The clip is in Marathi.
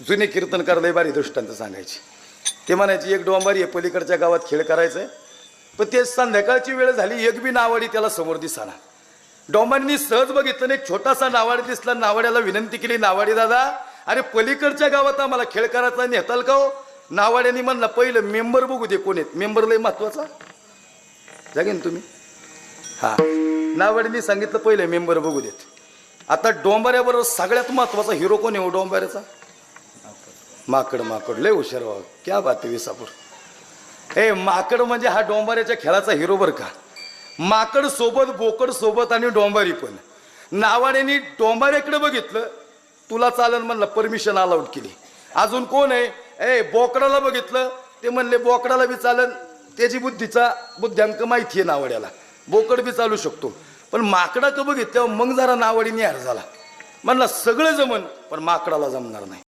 जुने कीर्तनकार लय बारी दृष्टांत सांगायचे. ते म्हणायचे एक डोंबारी आहे पलीकडच्या गावात खेळ करायचंय. पण ते संध्याकाळची वेळ झाली एक बी नावाडी त्याला समोर दिसाना. डोंबांनी सहज बघितलं एक छोटासा नावाडी दिसला. नावाड्याला विनंती केली नावाडी दादा अरे पलीकडच्या गावात आम्हाला खेळ करायचा नेताल का हो? नावाड्याने म्हणला पहिलं मेंबर बघू दे कोण आहेत. मेंबर लय महत्त्वाचा. जागेन तुम्ही. हा. नावाड्याने सांगितलं पहिले मेंबर बघू देत. आता डोंबाऱ्याबरोबर सगळ्यात महत्त्वाचा हिरो कोण आहे हो डोंबाऱ्याचा? माकड माकड लय हुशार व्हा क्या बात आहे विसापूर. ए माकड म्हणजे हा डोंबाऱ्याच्या खेळाचा हिरो बर का. माकड सोबत बोकड सोबत आणि डोंबारी पण. नावाड्याने डोंबाऱ्याकडे बघितलं तुला चालन म्हणलं परमिशन अलाउड केली. अजून कोण आहे? ए बोकडाला बघितलं ते म्हणले बोकडाला बी चालन त्याची बुद्धीचा बुद्ध्यांक माहिती आहे नावाड्याला. बोकड बी चालू शकतो. पण माकडाचं बघितल्यावर मग जरा नावाडीने निहार झाला. म्हणला सगळं जमन पण माकडाला जमणार नाही.